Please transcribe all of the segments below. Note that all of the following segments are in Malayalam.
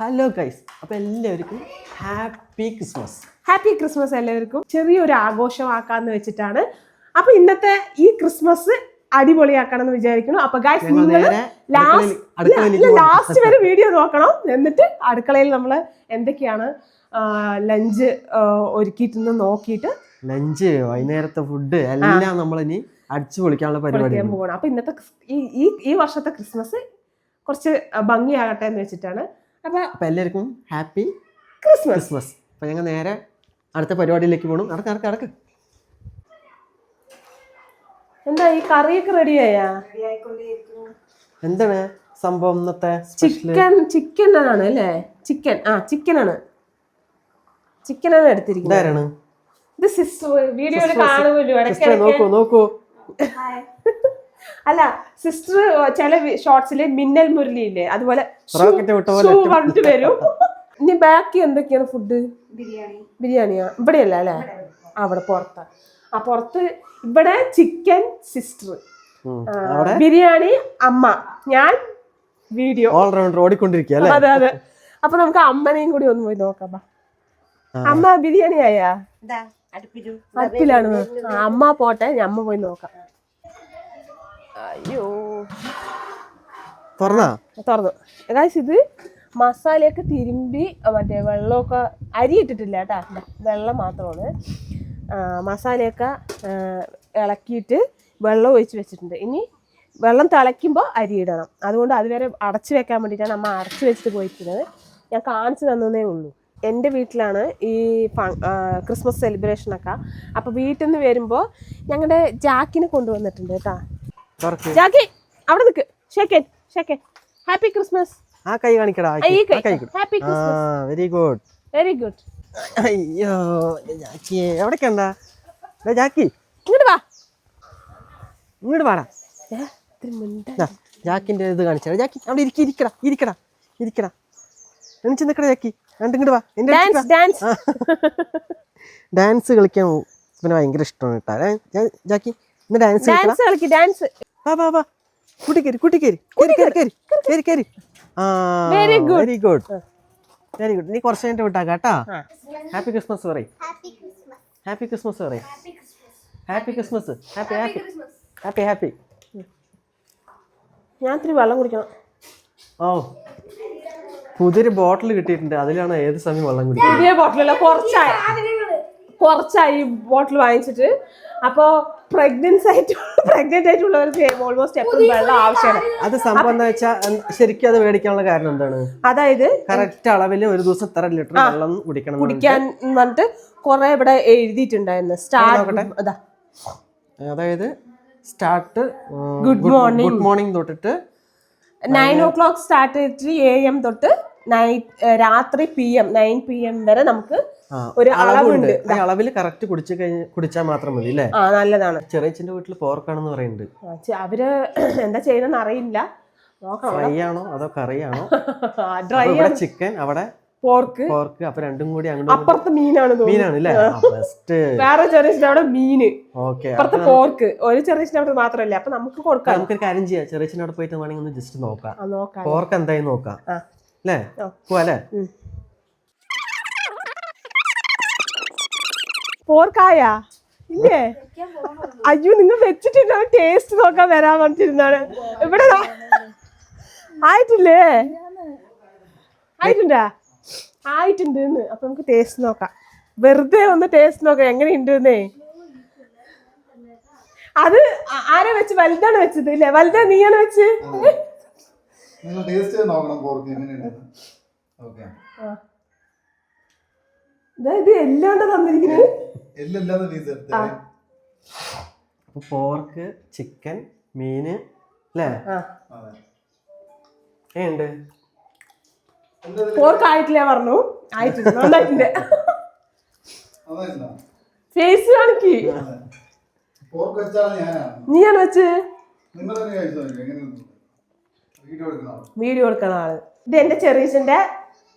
ഹലോ ഗൈസ് അപ്പൊ എല്ലാവർക്കും ഹാപ്പി ക്രിസ്മസ് ഹാപ്പി ക്രിസ്മസ് എല്ലാവർക്കും. ചെറിയൊരു ആഘോഷമാക്കാന്ന് വെച്ചിട്ടാണ്. അപ്പൊ ഇന്നത്തെ ഈ ക്രിസ്മസ് അടിപൊളിയാക്കണം എന്ന് വിചാരിക്കുന്നു. അപ്പൊ ഗൈസ് നിങ്ങൾ ലാസ്റ്റ് ലാസ്റ്റ് വരെ വീഡിയോ നോക്കണം. എന്നിട്ട് അടുക്കളയിൽ നമ്മൾ എന്തൊക്കെയാണ് ലഞ്ച് ഒരുക്കിയിട്ടെന്ന് നോക്കിയിട്ട് ലഞ്ച് വൈകുന്നേരത്തെ ഫുഡ് എല്ലാം നമ്മൾ ഇനി അടിച്ചു പൊളിക്കാനുള്ള പരിപാടി പോകണം അപ്പൊ ഇന്നത്തെ ഈ ഈ വർഷത്തെ ക്രിസ്മസ് കുറച്ച് ഭംഗിയാകട്ടെ എന്ന് വെച്ചിട്ടാണ്. അപ്പൊ അപ്പൊ എല്ലാവർക്കും ഹാപ്പി ക്രിസ്മസ്. ക്രിസ്മസ്. അപ്പൊ ഞങ്ങൾ നേരെ അടുത്ത പരിപാടിയിലേക്ക് പോകണം നടക്ക് നടക്ക് നടക്ക്. എന്താ ഈ കറിയൊക്കെ റെഡിയായാ എന്താണ് സംഭവം ഇന്നത്തെ സ്പെഷ്യൽ ചിക്കൻ ചിക്കൻ ആണ് അല്ലേ? ചിക്കൻ ആ ചിക്കൻ ആണ്. ചിക്കൻ ആണ് എടുത്തിരിക്കുന്നത്. ഇത് സിസ്റ്റർ വീഡിയോയിൽ കാണുമല്ലോ നോക്കൂ നോക്കൂ. അല്ല സിസ്റ്റർ ചില ഷോർട്സിൽ മിന്നൽ മുരളി ഇല്ലേ? അതുപോലെ പറഞ്ഞിട്ട് വരും. ഇനി ബാക്കി എന്തൊക്കെയാണ് ഫുഡ് ബിരിയാണി. ബിരിയാണിയാ? ഇവിടെയല്ല അല്ലേ? അവിടെ പുറത്താ. ആ പുറത്ത് ഇവിടെ ചിക്കൻ സിസ്റ്റർ ബിരിയാണി അമ്മ. ഞാൻ വീഡിയോ ഓൾറൗണ്ടർ ഓടിക്കൊണ്ടിരിക്കുക അതെ അതെ. അപ്പൊ നമുക്ക് അമ്മനെയും കൂടി ഒന്ന് പോയി നോക്കാം അമ്മ ബിരിയാണി ആയാ അടുപ്പിലാണ് അമ്മ പോട്ടെ ഞമ്മ അമ്മ പോയി നോക്കാം. അയ്യോ. തുറന്നാ? തുറന്നു. ഗായ്സ് ഇത് മസാലയൊക്കെ തിരുമ്പി മറ്റേ വെള്ളമൊക്കെ അരി ഇട്ടിട്ടില്ല കേട്ടാ വെള്ളം മാത്രമാണ്. മസാലയൊക്കെ ഇളക്കിയിട്ട് വെള്ളം ഒഴിച്ച് വെച്ചിട്ടുണ്ട്. ഇനി വെള്ളം തിളയ്ക്കുമ്പോൾ അരി ഇടണം. അതുകൊണ്ട് അതുവരെ അടച്ചു വെക്കാൻ വേണ്ടിയിട്ടാണ് അമ്മ അടച്ചു വെച്ചിട്ട് പോയിരിക്കുന്നത്. ഞാൻ കാണിച്ചു തന്നതേ ഉള്ളൂ. എന്റെ വീട്ടിലാണ് ഈ ക്രിസ്മസ് സെലിബ്രേഷനൊക്കെ അപ്പോൾ വീട്ടിൽ നിന്ന് വരുമ്പോൾ ഞങ്ങളുടെ ജാക്കിനെ കൊണ്ടുവന്നിട്ടുണ്ട് കേട്ടാ. ജാക്കി അവിടെ നിൽക്ക് ഷേക്കൻ ഷേക്കൻ ഹാപ്പി ക്രിസ്മസ് ആ കൈ കാണിക്കടാ ഈ കൈ. Happy Christmas very good very good അയ്യോ ജാക്കി എവിടേക്ക് എന്താ ജാക്കി. ഇങ്ങോട്ട് വാ. ഇങ്ങോട്ട് വാടാ. ജാക്കിന്റെ ഇത് കാണിച്ചാ ജാക്കി അവിടെ ഇരിക്കി ഇരിക്കടാ ഇരിക്കടാ ഇരിക്കടാ. എണിച്ച് നിക്കടാ ജാക്കി. രണ്ട് ഇങ്ങോട്ട് വാ. എന്റെ ഡാൻസ് കളിക്കാൻ പിന്നെ ഭയങ്കര ഇഷ്ടമാണ് കേട്ടാ. ജാക്കി ഇന്ന് ഡാൻസ് ഡാൻസ് കളിക്ക് ഡാൻസ് വാ വാ വാ. കൂട്ടി കയറി കൂട്ടി കയറി. കയറി കയറി കയറി. ആ very good very good very good നീ കുറച്ച് കഴിഞ്ഞിട്ട് വിട്ടാ കേട്ടാ. ഹാപ്പി ക്രിസ്മസ് പറയും ഹാപ്പി ക്രിസ്മസ് പറയും happy Christmas happy happy happy happy ഞാൻ ഇത്തിരി വെള്ളം കുടിക്കണം. ഓ. പുതിയൊരു ബോട്ടിൽ കിട്ടിയിട്ടുണ്ട്. അതിലാണ് ഏത് സമയം വെള്ളം കുടിക്കുന്നത്? പുതിയ ബോട്ടിലല്ല കുറച്ചായി. കുറച്ചായി ബോട്ടിൽ വാങ്ങിച്ചിട്ട്. അപ്പോ പ്രഗ്നൻസ് ആയിട്ട് പ്രഗ്നന്റ് ആയിട്ടുള്ളവർക്ക് ഓൾമോസ്റ്റ് എപ്പോഴും വെള്ളം ആവശ്യമാണ്. അത് സംഭവം എന്താ വെച്ചാൽ ശരിക്കും അത് മേടിക്കാനുള്ള കാരണം എന്താണ്? അതായത് കറക്റ്റ് അളവിൽ ഒരു ദിവസം ഇത്ര ലിറ്റർ വെള്ളം കുടിക്കണം കുടിക്കാൻ പറഞ്ഞിട്ട്. കുറെ ഇവിടെ എഴുതിയിട്ടുണ്ടായിരുന്നു. സ്റ്റാർട്ട് അതാ അതായത് start good morning good morning തൊട്ടിട്ട് നയൻ ഓ ക്ലോക്ക് സ്റ്റാർട്ട് ചെയ്തിട്ട് എ എം തൊട്ട് നൈറ്റ് രാത്രി P M nine P M വരെ നമുക്ക് ഒരു അളവുണ്ട്. അളവിൽ കറക്റ്റ് കുടിച്ചു കഴിഞ്ഞ് കുടിച്ചാൽ മാത്രം മതി അല്ലേ ആ നല്ലതാണ് ചെറിയച്ഛന്റെ വീട്ടിൽ പോർക്കാണെന്ന് പറയുന്നുണ്ട്. അവർ എന്താ ചെയ്യണമെന്ന് അറിയില്ല. ഫ്രൈ ആണോ അതോ കറിയാണോ ഡ്രൈ ചിക്കൻ അവിടെ പോർക്ക് പോർക്ക് അപ്പൊ രണ്ടും കൂടി അങ്ങോട്ട് അപ്പുറത്ത് മീനാണ് മീനാണ് അല്ലേ വേറെ ചെറിയ അവിടെ മീന്. ഓക്കെ അപ്പുറത്ത് പോർക്ക് ഒരു ചെറിയ അവിടെ മാത്രമല്ല? അപ്പൊ നമുക്ക് കൊടുക്കാം. നമുക്കൊരു കാര്യം ചെയ്യാം. ചെറിയ അവിടെ പോയിട്ട് വേണമെങ്കിൽ ഒന്ന് ജസ്റ്റ് നോക്കാം. പോർക്ക് എന്തായാലും നോക്കാം. അല്ലേ. പോവാ അല്ലേ പോർക്കായ? ഇല്ലേ? അയ്യോ നിങ്ങൾ വെച്ചിട്ടുണ്ടോ ടേസ്റ്റ് നോക്കാൻ വരാൻ പറഞ്ഞിരുന്നാണ് ഇവിടെ ആയിട്ടില്ലേ? ആയിട്ടുണ്ടാ? ആയിട്ടുണ്ട് അപ്പൊ നമുക്ക് ടേസ്റ്റ് നോക്കാം. വെറുതെ ഒന്ന് ടേസ്റ്റ് നോക്കാം. എങ്ങനെയുണ്ട് അത് ആരെ വെച്ച്? വലുതാണ് വെച്ചത് ഇല്ലേ? വലുതാ നീയാണ് വെച്ച്? ടേസ്റ്റ് നോക്കണം പോർക്ക് ഓക്കെ ദാ ഇത് എല്ലാണ്ട് തന്നിരിക്കുന്നത് എല്ലാം ഇല്ലാതെ പീസ് എടുത്തേ അപ്പൊ പോർക്ക് ചിക്കൻ മീന് അല്ലേ? ആ. അതെ. ഏണ്ട് പോർക്ക് ആയിട്ടില്ല പറഞ്ഞു അതായിരുന്നോ ഫേസ് കാണിക്ക്. നീയാണ് വെച്ച്? വീഡിയോ എടുക്കുന്ന ആൾ. ഇത് എന്റെ ചെറീസിന്റെ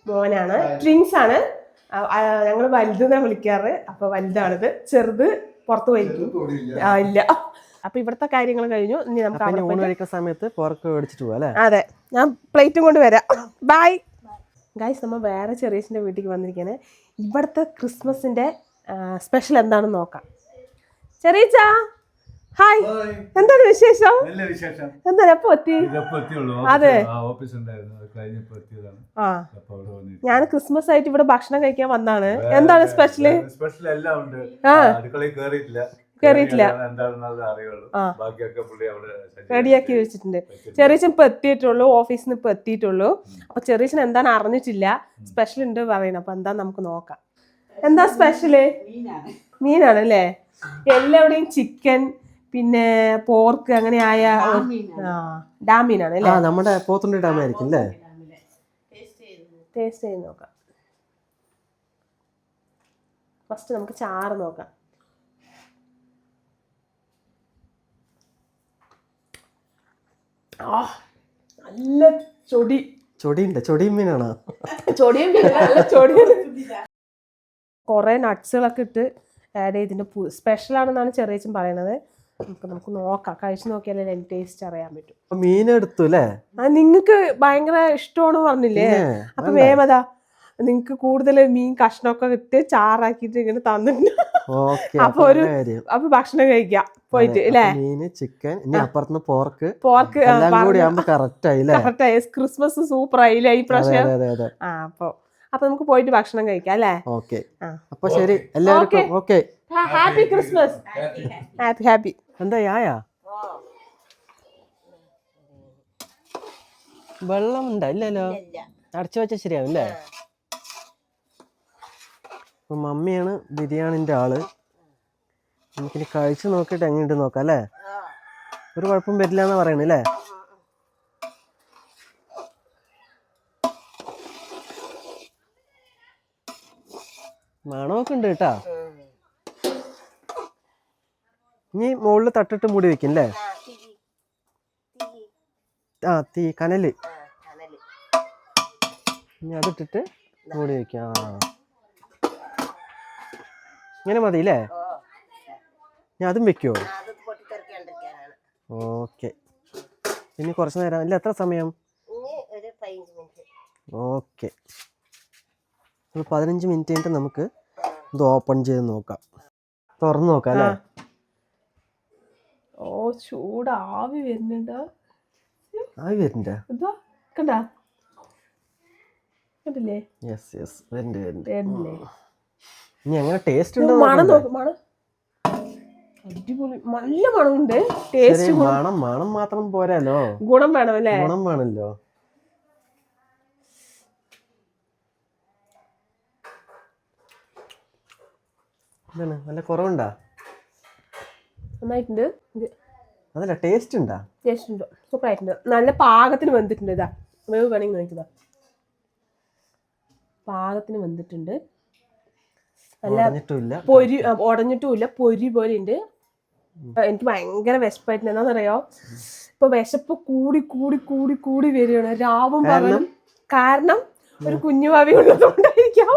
മോനാണ്. ട്വിൻസ് ആണ്. ഞങ്ങൾ വലുതെന്നാ വിളിക്കാറ്. അപ്പൊ വലുതാണിത്. ചെറുത് പുറത്ത് പോയിരിക്കും ആ ഇല്ല. അപ്പൊ ഇവിടുത്തെ കാര്യങ്ങൾ കഴിഞ്ഞു. ഇനി നമുക്ക് ഊണ് കഴിക്കുന്ന സമയത്ത് പോർക്ക് മേടിച്ചിട്ട് പോകാം അതെ. ഞാൻ പ്ലേറ്റും കൊണ്ട് വരാം. ബൈ ഗൈസ് നമ്മൾ വേറെ ചെറിയച്ഛന്റെ വീട്ടിലേക്ക് വന്നിരിക്കുന്നത് ഇവിടുത്തെ ക്രിസ്മസിന്റെ സ്പെഷ്യൽ എന്താണെന്ന് നോക്കാം. ചെറിയച്ച ഹായ്. എന്താണ് വിശേഷം? നല്ല വിശേഷം. എന്താണ് എപ്പോ എത്തി അതെ. ഞാൻ ക്രിസ്മസ് ആയിട്ട് ഇവിടെ ഭക്ഷണം കഴിക്കാൻ വന്നാണ്. എന്താണ് സ്പെഷ്യൽ സ്പെഷ്യൽ എല്ലാം ഉണ്ട്. അടുക്കളയിൽ കേറിയിട്ടില്ല. കേറിയിട്ടില്ല. റെഡിയാക്കി വെച്ചിട്ടുണ്ട്. ചെറിയച്ചൻ ഇപ്പൊ എത്തിയിട്ടുള്ളൂ. ഓഫീസിൽ നിന്ന് ഇപ്പൊ എത്തിയിട്ടുള്ളൂ. അപ്പൊ ചെറിയച്ചൻ എന്താണ് അറിഞ്ഞിട്ടില്ല. സ്പെഷ്യൽ ഉണ്ട് പറയുന്നത് അപ്പൊ എന്താ നമുക്ക് നോക്കാം. എന്താ സ്പെഷ്യൽ മീനാണ്. അല്ലേ? എല്ലാവിടെയും ചിക്കൻ പിന്നെ പോർക്ക് അങ്ങനെ ആയ ആ ഡാം മീനാണ് ആ അല്ലേ? നമ്മുടെ പോത്തുണ്ടി ഡാം ആയിരിക്കും അല്ലേ? ടേസ്റ്റ് ചെയ്ത് നോക്കാം. ഫസ്റ്റ് നമുക്ക് ചാറ് നോക്കാം. ആ നല്ല ചൊടി. ചൊടിയുണ്ട് ചൊടിയും മീനാണോ? ചൊടിയും മീനല്ല, നല്ല ചൊടിയും കുറേ നട്ട്സുകളൊക്കെ ഇട്ട് ആഡ് ചെയ്തിട്ടുണ്ട്. സ്പെഷ്യൽ ആണെന്നാണ് ചെറിയച്ചൻ പറയണത്. നമുക്ക് നമുക്ക് നോക്കാം. കഴിച്ചു നോക്കിയാലേ അതിന്റെ ടേസ്റ്റ് അറിയാൻ പറ്റും. അപ്പൊ മീൻ എടുത്തു അല്ലേ? ആ നിങ്ങൾക്ക് ഭയങ്കര ഇഷ്ടമാണ് പറഞ്ഞില്ലേ? അപ്പൊ വേമതാ നിങ്ങക്ക് കൂടുതൽ മീൻ കഷ്ണമൊക്കെ ഇട്ട് ചാറാക്കിട്ട് ഇങ്ങനെ തന്നിട്ടുണ്ട്. അപ്പൊ ഒരു അപ്പൊ ഭക്ഷണം കഴിക്കാം. പോയിട്ട് അല്ലേ മീന് ചിക്കൻ ഇനി അപ്പുറത്തുനിന്ന് പോർക്ക് പോർക്ക് കറക്റ്റായി ക്രിസ്മസ് സൂപ്പർ ആയില്ലേ ഈ പ്രാവശ്യം? ആ അപ്പൊ അപ്പൊ നമുക്ക് പോയിട്ട് ഭക്ഷണം കഴിക്കാം അല്ലേ? ഓക്കെ. അപ്പൊ ശരി എല്ലാവർക്കും okay. Happy Christmas. Happy happy. എന്താ യായാ? വെള്ളം ഉണ്ടോ ഇല്ലല്ലോ. അടച്ചു വെച്ചാൽ ശരിയാവും അല്ലേ അപ്പൊ മമ്മിയാണ് ബിരിയാണിന്റെ ആൾ. നമുക്കിനി കഴിച്ചു നോക്കിയിട്ട് എങ്ങനെയുണ്ട് നോക്കാം അല്ലേ? ഒരു കുഴപ്പം വരില്ല എന്നാ പറയണല്ലേ മണമൊക്കെ ഉണ്ട് കേട്ടാ. ഇനി മുകളിൽ തട്ടിട്ട് മൂടി വെക്കും അല്ലേ ആ തീ കനൽ. ഇനി അതിട്ടിട്ട് മൂടി വെക്കാം ആ. ഇങ്ങനെ മതി അല്ലേ ഞാൻ അതും വെക്കുമോ ഓക്കെ. ഇനി കുറച്ച് നേരം ഇല്ല എത്ര സമയം? ഓക്കെ. ഒരു പതിനഞ്ച് മിനിറ്റ് കഴിഞ്ഞിട്ട് നമുക്ക് ഇത് ഓപ്പൺ ചെയ്ത് നോക്കാം. തുറന്ന് നോക്കാം അല്ലേ? ചൂട് ആവി വരുന്നുണ്ട്. ആവി വരുന്നുണ്ട്. ഇതാ കണ്ടാ? കണ്ടില്ലേ? യെസ് യെസ് വരുന്നുണ്ട് വരുന്നുണ്ട് ഇനി ടേസ്റ്റ് ഉണ്ടോ മണം നോക്ക് മണം. അടിപൊളി നല്ല മണമുണ്ട്. ടേസ്റ്റ് മണം മണം മാത്രം പോരാലോ? ഗുണം വേണം അല്ലേ? ഗുണം എന്താണ്? നല്ല കുറവുണ്ടാ? നന്നായിട്ടുണ്ട്. അതല്ല ടേസ്റ്റ് ഉണ്ടോ? ടേസ്റ്റ് ഉണ്ട്. സൂപ്പർ ആയിട്ടുണ്ട്. നല്ല പാകത്തിന് വെന്തിട്ടുണ്ട്. ഇതാ വേവ് വേണമെങ്കിൽ നോക്കിയതാ പാകത്തിന് വെന്തിട്ടുണ്ട്. നല്ല പൊരി ഉടഞ്ഞിട്ടുമില്ല. പൊരി പോലെ ഉണ്ട്. എനിക്ക് ഭയങ്കര വിശപ്പായിട്ടുണ്ട്. എന്താണെന്നറിയോ? ഇപ്പൊ വിശപ്പ് കൂടി കൂടി കൂടി കൂടി വരികയാണ്. രാവും പകലും. കാരണം ഒരു കുഞ്ഞുവാവി ഉള്ളതുകൊണ്ടായിരിക്കാം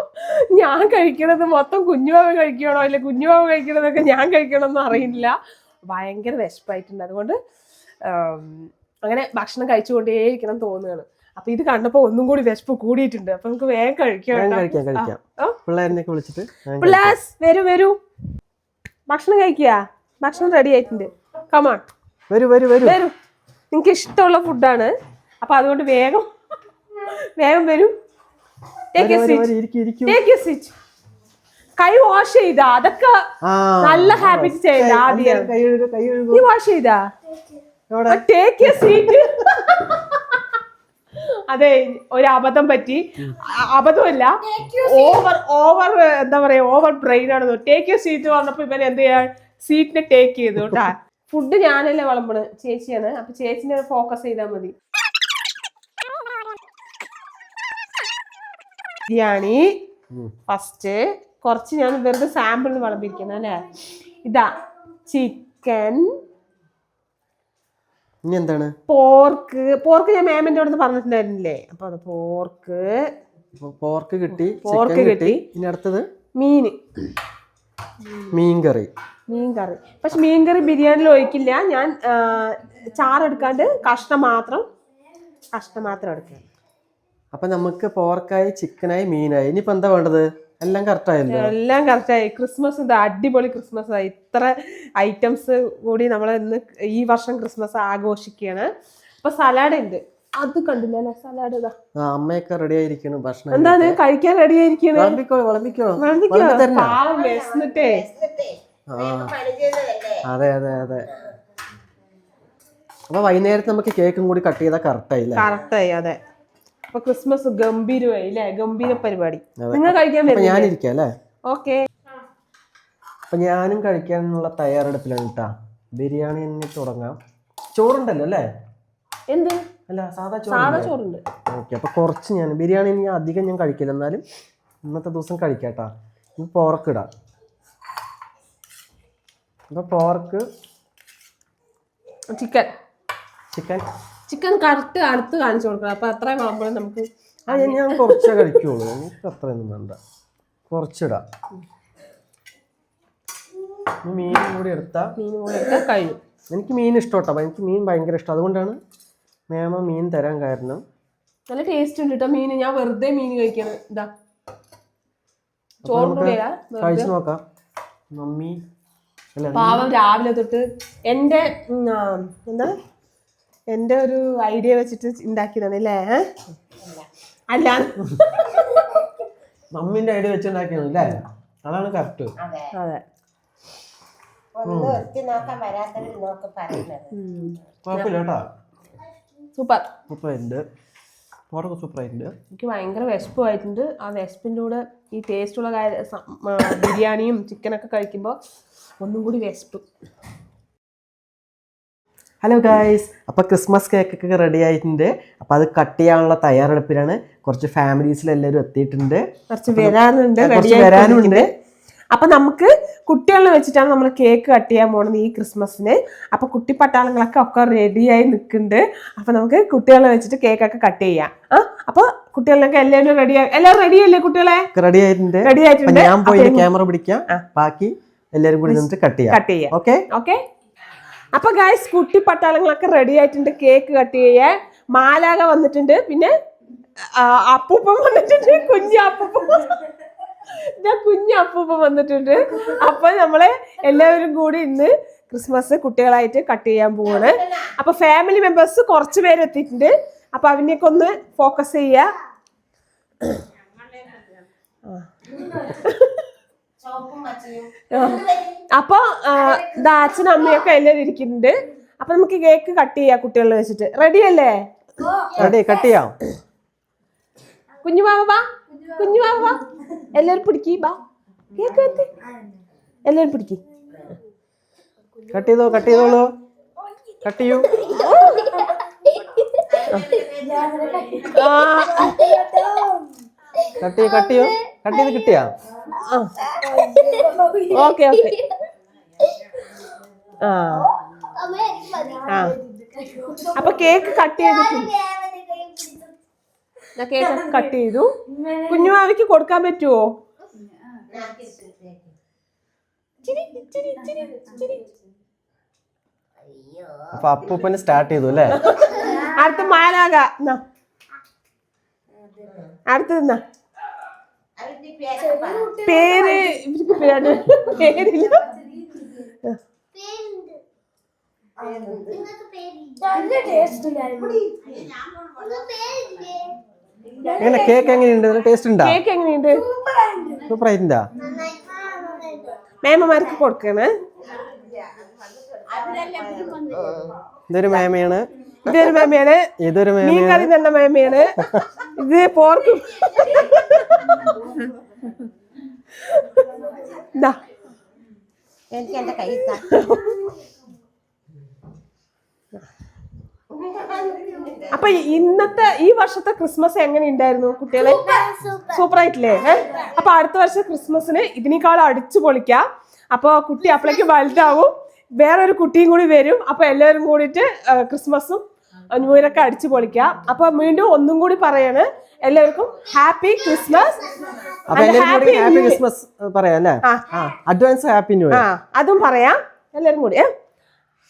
ഞാൻ കഴിക്കണത്. മൊത്തം കുഞ്ഞുവാവ് കഴിക്കണോ അല്ലെ കുഞ്ഞുവാവ കഴിക്കണതൊക്കെ ഞാൻ കഴിക്കണമെന്ന് അറിയില്ല. ഭയങ്കര വിശപ്പായിട്ടുണ്ട്. അതുകൊണ്ട് അങ്ങനെ ഭക്ഷണം കഴിച്ചുകൊണ്ടേയിരിക്കണം തോന്നുകയാണ്. അപ്പൊ ഇത് കണ്ടപ്പോ ഒന്നും കൂടി വിശപ്പ് കൂടിയിട്ടുണ്ട്. അപ്പൊ നമുക്ക് വേഗം കഴിക്കാം ആ. വിളിച്ചിട്ട് പ്ലസ് വരൂ വരൂ. ഭക്ഷണം കഴിക്കുക. ഭക്ഷണം റെഡി ആയിട്ടുണ്ട്. കമാൺ വരൂ വരൂ വരൂ. വരൂ. നിങ്ങൾക്ക് ഇഷ്ടമുള്ള ഫുഡാണ് അപ്പൊ അതുകൊണ്ട് വേഗം വേഗം വരൂ. Take a seat take a seat കൈ വാഷ് ചെയ്ത. അതൊക്കെ നല്ല ഹാബിറ്റ് ചെയ്ത ആദ്യം. നീ വാഷ് ചെയ്താ? ടേക്ക് എ സീറ്റ് അതെ ഒരു അബദ്ധം പറ്റി. അബദ്ധമല്ല. ഓവർ ഓവർ എന്താ പറയാ ഓവർ ബ്രെയിൻ ആണ് ടേക്ക് എ സീറ്റ് പറഞ്ഞപ്പോ ഇവൻ എന്ത് ചെയ്യാ? സീറ്റിനെ ടേക്ക് ചെയ്തു കേട്ടാ. ഫുഡ് ഞാനല്ലേ വിളമ്പണ് ചേച്ചിയാണ്. അപ്പൊ ചേച്ചിനെ ഫോക്കസ് ചെയ്താൽ മതി. ബിരിയാണി ഫസ്റ്റ് കുറച്ച് ഞാൻ വെറുതെ സാമ്പിളിന് വിളമ്പിരിക്കുന്നത് അല്ലേ? ഇതാ ചിക്കൻ ഇനി എന്താണ്? പോർക്ക് പോർക്ക് ഞാൻ മാമിന്റെ അടുത്ത് പറഞ്ഞിട്ടുണ്ടായിരുന്നില്ലേ? അപ്പൊ അത് പോർക്ക് പോർക്ക് കിട്ടി പോർക്ക് കിട്ടി. ഇനി അടുത്തത്? മീൻ. മീൻകറി. മീൻകറി. പക്ഷെ മീൻകറി ബിരിയാണിയിൽ ഒഴിക്കില്ല. ഞാൻ ചാറെടുക്കാണ്ട് കഷ്ണം മാത്രം കഷ്ണം മാത്രം എടുക്കുക അപ്പൊ നമുക്ക് പോർക്കായി ചിക്കനായി മീനായി. ഇനിയിപ്പോ എന്താ വേണ്ടത്? എല്ലാം കറക്റ്റ് ആയല്ലോ. എല്ലാം കറക്റ്റായി ക്രിസ്മസ് ഇത് അടിപൊളി ക്രിസ്മസ് ആയി ഇത്ര ഐറ്റംസ് കൂടി നമ്മൾ ഇന്ന് ഈ വർഷം ക്രിസ്മസ് ആഘോഷിക്കുകയാണ്. അപ്പൊ സലാഡ് ഉണ്ട്. അത് കണ്ടില്ല? സലാഡ് അമ്മയൊക്കെ റെഡി ആയിരിക്കണം ഭക്ഷണം എന്താണ് കഴിക്കാൻ. റെഡി ആയിരിക്കണം? വിളമ്പിക്കോ വിളമ്പിക്കോ? അതെ അതെ അതെ. അപ്പൊ വൈകുന്നേരത്ത് നമുക്ക് കേക്കും കൂടി കട്ട് ചെയ്താൽ കറക്റ്റ് ആയില്ലേ? കറക്റ്റായി അതെ. അപ്പൊ ക്രിസ്മസ് ഗംഭീരമായി അല്ലേ ഗംഭീര പരിപാടി. നിങ്ങൾ കഴിക്കാൻ വരും ഞാനിരിക്കാം അല്ലേ? ഓക്കെ. അപ്പൊ ഞാനും കഴിക്കാനുള്ള തയ്യാറെടുപ്പിലാണ് കേട്ടാ ബിരിയാണി തന്നെ തുടങ്ങാം. ചോറുണ്ടല്ലോ അല്ലേ? എന്ത്? അല്ല സാധാ സാധാ ചോറ് ചോറുണ്ട്. ഓക്കെ അപ്പൊ കുറച്ച് ഞാൻ ബിരിയാണി ഇനി അധികം ഞാൻ കഴിക്കില്ല. എന്നാലും ഇന്നത്തെ ദിവസം കഴിക്കാട്ടാ ഇനി പോർക്ക് ഇടാം. അപ്പൊ pork chicken. Chicken. Chicken correct അടുത്ത് കാണിച്ചു കൊടുക്കണം. അപ്പൊ അത്ര കാണുമ്പോൾ നമുക്ക് ആ ഞാൻ- കുറച്ചേ കഴിക്കുള്ളൂ. എനിക്ക് അത്രയൊന്നും വേണ്ട. കുറച്ചിടാം. മീനും കൂടി എടുത്താൽ മീനും കൂടി എടുത്താൽ കഴിയും. എനിക്ക് മീൻ ഇഷ്ടം എനിക്ക് മീൻ ഭയങ്കര ഇഷ്ടം. അതുകൊണ്ടാണ് മേമ മീൻ തരാൻ കാരണം. നല്ല ടേസ്റ്റ് ഉണ്ട് കേട്ടോ മീൻ ഞാൻ വെറുതെ മീൻ കഴിക്കണം. ഇതാ. കഴിച്ചു നോക്കാം. മമ്മി. പാവം രാവിലെ തൊട്ട് എന്റെ എന്താ? എന്റെ ഒരു ഐഡിയ വെച്ചിട്ട് ഉണ്ടാക്കിയതാണ് അല്ലേ? അല്ല. മമ്മിന്റെ ഐഡിയ വെച്ചുണ്ടാക്കിയാണ് അല്ലേ? അതാണ് കറക്റ്റ് അതെ. കുഴപ്പമില്ല കേട്ടോ. സൂപ്പർ. സൂപ്പറായിട്ടുണ്ട് എനിക്ക് ഭയങ്കര വിശപ്പുമായിട്ടുണ്ട് ആ വിശപ്പിന്റെ കൂടെ ഈ ടേസ്റ്റുള്ള കാര്യം ബിരിയാണിയും ചിക്കനൊക്കെ കഴിക്കുമ്പോൾ ഒന്നും കൂടി വിശപ്പ്. ഹലോ ഗായ്സ് അപ്പോൾ ക്രിസ്മസ് കേക്കൊക്കെ റെഡി ആയിട്ടുണ്ട്. അപ്പോൾ അത് കട്ട് ചെയ്യാനുള്ള തയ്യാറെടുപ്പിലാണ്. കുറച്ച് ഫാമിലീസിലെല്ലാവരും എത്തിയിട്ടുണ്ട്. കുറച്ച് വരാനുണ്ട് കുറച്ച് വരാനുണ്ട്. അപ്പം നമുക്ക് കുട്ടികളെ വെച്ചിട്ടാണ് നമ്മൾ കേക്ക് കട്ട് ചെയ്യാൻ പോകുന്നത് ഈ ക്രിസ്മസിന് അപ്പോൾ കുട്ടി പട്ടാളങ്ങളൊക്കെ ഒക്കെ റെഡിയായി നിൽക്കുന്നുണ്ട്. അപ്പോൾ നമുക്ക് കുട്ടികളെ വെച്ചിട്ട് കേക്കൊക്കെ കട്ട് ചെയ്യാം. ആ അപ്പോൾ കുട്ടികളൊക്കെ എല്ലാവരും റെഡി എല്ലാവരും റെഡി അല്ലേ കുട്ടികളെ? റെഡി ആയിട്ടുണ്ട്. റെഡി ആയിട്ടുണ്ട്. ഞാൻ പോയി ക്യാമറ പിടിക്കാം. ബാക്കി എല്ലാവരും കൂടി നിന്നിട്ട് കട്ട് ചെയ്യാം. കട്ട് ചെയ്യാം. ഓക്കെ ഓക്കെ അപ്പൊ ഗായ്സ് കുട്ടി പട്ടാളങ്ങളൊക്കെ റെഡി ആയിട്ടുണ്ട്. കേക്ക് കട്ട് ചെയ്യാൻ മാലാക വന്നിട്ടുണ്ട്. പിന്നെ അപ്പൂപ്പം വന്നിട്ടുണ്ട്. കുഞ്ഞു അപ്പൂപ്പം കുഞ്ഞു അപ്പൂപ്പം വന്നിട്ടുണ്ട്. അപ്പൊ നമ്മൾ എല്ലാവരും കൂടി ഇന്ന് ക്രിസ്മസ് കുട്ടികളായിട്ട് കട്ട് ചെയ്യാൻ പോവാണ്. അപ്പൊ ഫാമിലി മെമ്പേഴ്സ് കുറച്ച് പേര് എത്തിയിട്ടുണ്ട്. അപ്പൊ അവനെയൊക്കെ ഒന്ന് ഫോക്കസ് ചെയ്യാ. ആ. അപ്പൊ ആ, അച്ഛനും അമ്മയൊക്കെ എല്ലാവരും ഇരിക്കുന്നുണ്ട്. അപ്പൊ നമുക്ക് കേക്ക് കട്ട് ചെയ്യാം കുട്ടികളെ വെച്ചിട്ട്. റെഡി അല്ലേ? റെഡി കട്ട് ചെയ്യാം. കുഞ്ഞു ബാബ ബാ കുഞ്ഞു ബാബ ബാ എല്ലാവരും പിടിക്കി. ബാ കേക്ക് എത്തി എല്ലാവരും പിടിക്കി. കട്ട് ചെയ്തോ കട്ട് ചെയ്തോളൂ. കട്ട് ചെയ്യൂ. കട്ട് ചെയ്യൂ കട്ട് ചെയ്യൂ. കട്ട് ചെയ്ത് കിട്ടിയാ? ഓക്കെ ഓക്കെ ആ. ആ. അപ്പൊ കേക്ക് കട്ട് ചെയ്തിട്ടുണ്ട് കേക്ക് കട്ട് ചെയ്തു. കുഞ്ഞുമാവിക്ക് കൊടുക്കാൻ പറ്റുമോ അപ്പൊ അപ്പൂപ്പന് സ്റ്റാർട്ട് ചെയ്തു അല്ലേ? അടുത്ത മാലാക എന്നാ. അടുത്തത് പേര് ഇവർക്ക് പേര് പേരില്ല. എങ്ങനെ കേക്ക് എങ്ങനെയുണ്ട്? ടേസ്റ്റ് ഉണ്ടാ? കേക്ക് എങ്ങനെയുണ്ട് സൂപ്പർ ആയിട്ടുണ്ടാ മേമമാർക്ക് കൊടുക്കണേ ഇതൊരു മേമയാണ്? ഇതൊരു മേമയാണ് ഇതൊരു മീൻ മേമയാണ് കറി തന്നെ മേമയാണ് ഇത് പോർക്ക് ഇതാ എനിക്ക് എന്റെ കൈ താ. അപ്പൊ ഇന്നത്തെ ഈ വർഷത്തെ ക്രിസ്മസ് എങ്ങനെ ഉണ്ടായിരുന്നു കുട്ടികളെ? സൂപ്പർ ആയിട്ടില്ലേ? അപ്പൊ അടുത്ത വർഷം ക്രിസ്മസിന് ഇതിനേക്കാളും അടിച്ചു പൊളിക്കാം. അപ്പൊ കുട്ടി അപ്പോഴേക്ക് വലുതാവും. വേറൊരു കുട്ടിയും കൂടി വരും. അപ്പൊ എല്ലാവരും കൂടിയിട്ട് ക്രിസ്മസും ന്യൂഇയറൊക്കെ അടിച്ചു പൊളിക്കാം. അപ്പൊ വീണ്ടും ഒന്നും കൂടി പറയാണ്. എല്ലാവർക്കും happy Christmas. Happy Christmas advance happy new year അതും പറയാം. എല്ലാവരും കൂടി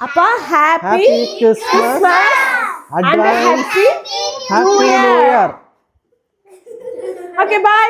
അപ്പൊ happy Christmas advance happy new year okay bye